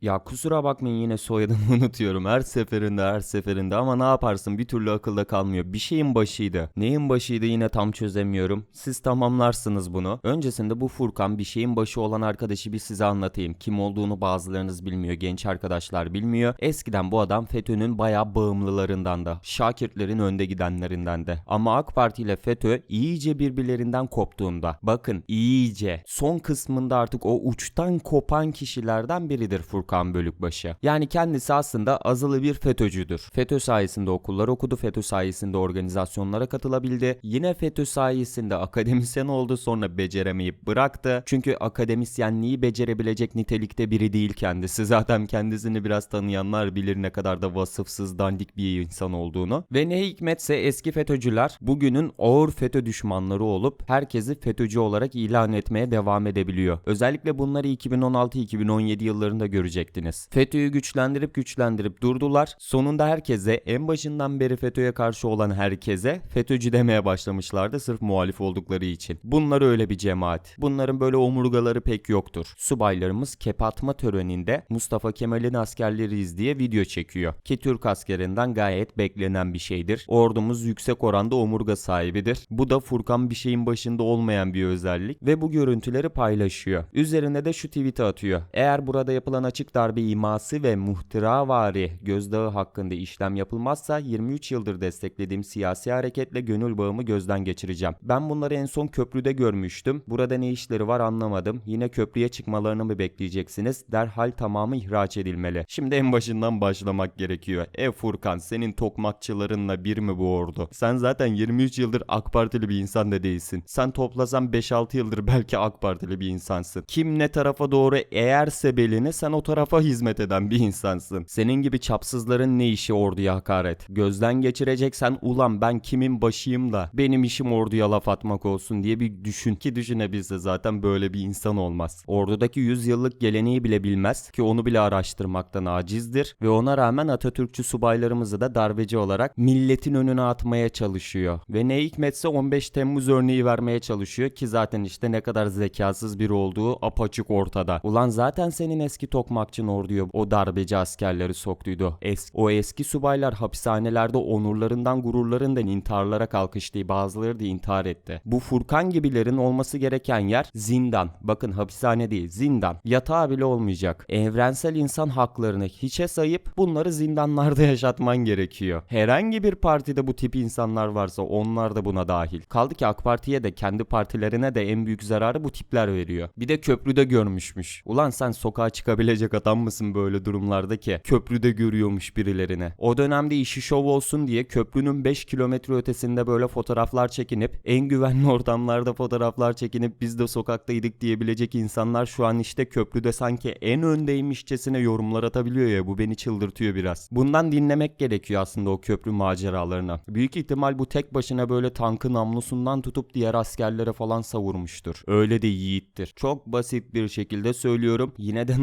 Ya kusura bakmayın yine soyadımı unutuyorum her seferinde her seferinde ama ne yaparsın bir türlü akılda kalmıyor. Bir şeyin başıydı. Neyin başıydı yine tam çözemiyorum. Siz tamamlarsınız bunu. Öncesinde bu Furkan bir şeyin başı olan arkadaşı bir size anlatayım. Kim olduğunu bazılarınız bilmiyor. Genç arkadaşlar bilmiyor. Eskiden bu adam FETÖ'nün bayağı bağımlılarından da. Şakirtlerin önde gidenlerinden de. Ama AK Parti ile FETÖ iyice birbirlerinden koptuğunda. Bakın iyice. Son kısmında artık o uçtan kopan kişilerden biridir Furkan Bölükbaşı. Yani kendisi aslında azılı bir FETÖ'cüdür. FETÖ sayesinde okullar okudu, FETÖ sayesinde organizasyonlara katılabildi. Yine FETÖ sayesinde akademisyen oldu sonra beceremeyip bıraktı. Çünkü akademisyenliği becerebilecek nitelikte biri değil kendisi. Zaten kendisini biraz tanıyanlar bilir ne kadar da vasıfsız dandik bir insan olduğunu. Ve ne hikmetse eski FETÖ'cüler bugünün ağır FETÖ düşmanları olup herkesi FETÖ'cü olarak ilan etmeye devam edebiliyor. Özellikle bunları 2016-2017 yıllarında görecektiniz. FETÖ'yü güçlendirip güçlendirip durdular. Sonunda herkese en başından beri FETÖ'ye karşı olan herkese FETÖ'cü demeye başlamışlardı sırf muhalif oldukları için. Bunlar öyle bir cemaat. Bunların böyle omurgaları pek yoktur. Subaylarımız kep atma töreninde Mustafa Kemal'in askerleriyiz diye video çekiyor. Ki Türk askerinden gayet beklenen bir şeydir. Ordumuz yüksek oranda omurga sahibidir. Bu da Furkan bir şeyin başında olmayan bir özellik ve bu görüntüleri paylaşıyor. Üzerine de şu tweet'i atıyor. Eğer burada yapılan açık darbe iması ve muhtıravari gözdağı hakkında işlem yapılmazsa 23 yıldır desteklediğim siyasi hareketle gönül bağımı gözden geçireceğim. Ben bunları en son köprüde görmüştüm. Burada ne işleri var anlamadım. Yine köprüye çıkmalarını mı bekleyeceksiniz? Derhal tamamı ihraç edilmeli. Şimdi en başından başlamak gerekiyor. E Furkan senin tokmakçılarınla bir mi bu ordu? Sen zaten 23 yıldır AK Partili bir insan da değilsin. Sen toplasan 5-6 yıldır belki AK Partili bir insansın. Kim ne tarafa doğru eğerse belini sen o tarafa hizmet eden bir insansın. Senin gibi çapsızların ne işi orduya hakaret? Gözden geçireceksen ulan ben kimin başıyım da benim işim orduya laf atmak olsun diye bir düşün ki düşünebilse zaten böyle bir insan olmaz. Ordudaki 100 yıllık geleneği bile bilmez ki onu bile araştırmaktan acizdir ve ona rağmen Atatürkçü subaylarımızı da darbeci olarak milletin önüne atmaya çalışıyor. Ve ne hikmetse 15 Temmuz örneği vermeye çalışıyor ki zaten işte ne kadar zekasız biri olduğu apaçık ortada. Ulan zaten senin eski tokmakçın orduya o darbeci askerleri soktuydu. Es o eski subaylar hapishanelerde onurlarından gururlarından intiharlara kalkıştı. Bazıları da intihar etti. Bu Furkan gibilerin olması gereken yer zindan. Bakın hapishane değil zindan. Yatağı bile olmayacak. Evrensel insan haklarını hiçe sayıp bunları zindanlarda yaşatman gerekiyor. Herhangi bir partide bu tip insanlar varsa onlar da buna dahil. Kaldı ki AK Parti'ye de kendi partilerine de en büyük zararı bu tipler veriyor. Bir de köprüde görmüşmüş. Ulan sen sokağa çıkabilecek adam mısın böyle durumlarda ki? Köprüde görüyormuş birilerini. O dönemde işi şov olsun diye köprünün 5 kilometre ötesinde böyle fotoğraflar çekinip en güvenli ortamlarda fotoğraflar çekinip biz de sokaktaydık diyebilecek insanlar şu an işte köprüde sanki en öndeymişçesine yorumlar atabiliyor ya bu beni çıldırtıyor biraz. Bundan dinlemek gerekiyor aslında o köprü maceralarına. Büyük ihtimal bu tek başına böyle tankın namlusundan tutup diğer askerlere falan savurmuştur. Öyle de yiğittir. Çok basit bir şekilde söylüyorum. Yine de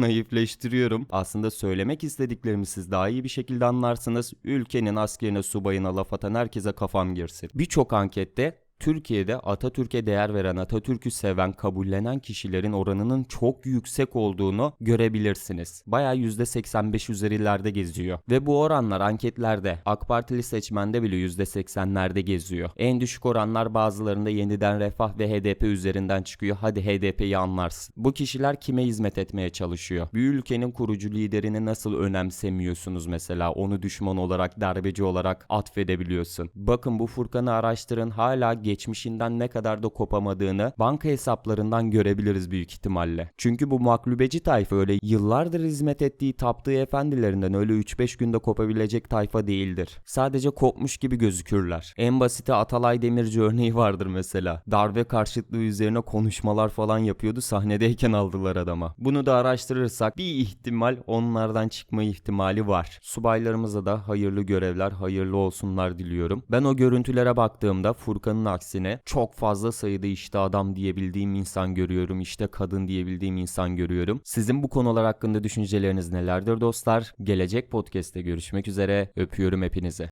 naifleştiriyorum. Aslında söylemek istediklerimi siz daha iyi bir şekilde anlarsınız. Ülkenin askerine subayına laf atan herkese kafam girsin. Birçok ankette Türkiye'de Atatürk'e değer veren, Atatürk'ü seven, kabullenen kişilerin oranının çok yüksek olduğunu görebilirsiniz. Bayağı %85 üzerlerde geziyor. Ve bu oranlar anketlerde AK Partili seçmende bile %80'lerde geziyor. En düşük oranlar bazılarında yeniden Refah ve HDP üzerinden çıkıyor. Hadi HDP'yi anlarsın. Bu kişiler kime hizmet etmeye çalışıyor? Bir ülkenin kurucu liderini nasıl önemsemiyorsunuz mesela? Onu düşman olarak, darbeci olarak atfedebiliyorsun. Bakın bu Furkan'ı araştırın. Hala geçmişinden ne kadar da kopamadığını banka hesaplarından görebiliriz büyük ihtimalle. Çünkü bu maklubeci tayfa öyle yıllardır hizmet ettiği taptığı efendilerinden öyle 3-5 günde kopabilecek tayfa değildir. Sadece kopmuş gibi gözükürler. En basiti Atalay Demirci örneği vardır mesela. Darbe karşıtlığı üzerine konuşmalar falan yapıyordu sahnedeyken aldılar adama. Bunu da araştırırsak bir ihtimal onlardan çıkma ihtimali var. Subaylarımıza da hayırlı görevler, hayırlı olsunlar diliyorum. Ben o görüntülere baktığımda Furkan'ın aksine çok fazla sayıda işte adam diyebildiğim insan görüyorum. işte kadın diyebildiğim insan görüyorum. Sizin bu konular hakkında düşünceleriniz nelerdir dostlar? Gelecek podcast'te görüşmek üzere. Öpüyorum hepinizi.